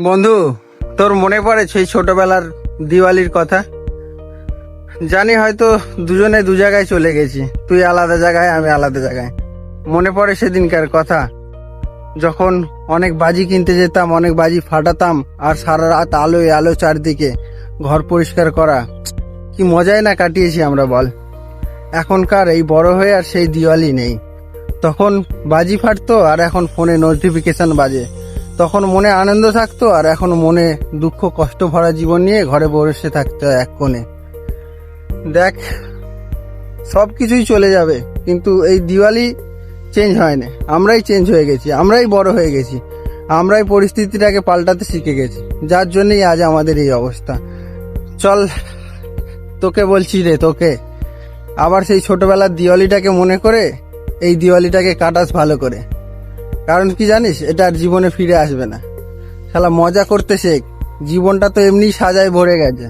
বন্ধু, তোর মনে পড়ে সেই ছোটবেলার দিওয়ালির কথা? জানি হয়তো দুজনে দু জায়গায় চলে গেছি, তুই আলাদা জায়গায়, আমি আলাদা জায়গায়। মনে পড়ে সেদিনকার কথা। যখন অনেক বাজি কিনতে যেতাম, অনেক বাজি ফাটাতাম, আর সারা রাত আলোয়, আলো চারদিকে, ঘর পরিষ্কার করা। কি মজাই না কাটিয়েছি আমরা, বল। এখনকার এই বড় হয়ে আর সেই দিওয়ালি নেই। তখন বাজি ফাটতো, আর এখন ফোনে নোটিফিকেশন বাজে। তখন মনে আনন্দ থাকতো আর এখন মনে দুঃখ, কষ্ট ভরা জীবন নিয়ে ঘরে বসে থাকতো এক কোণে। দেখ, সব কিছুই চলে যাবে, কিন্তু এই দিওয়ালি চেঞ্জ হয় না আমরাই চেঞ্জ হয়ে গেছি, আমরাই বড় হয়ে গেছি, আমরাই পরিস্থিতিটাকে পাল্টাতে শিখে গেছি। যার জন্যই আজ আমাদের এই অবস্থা। চল, তোকে বলছি রে, তোকে। আবার সেই ছোটবেলার দিওয়ালিটাকে মনে করে, এই দিওয়ালিটাকে কাটাস ভালো করে। কারণ কি জানিস, এটা আর জীবনে ফিরে আসবে না। খেলা মজা করতে শেখ জীবনটা তো এমনি সাজায় ভরে গেছে।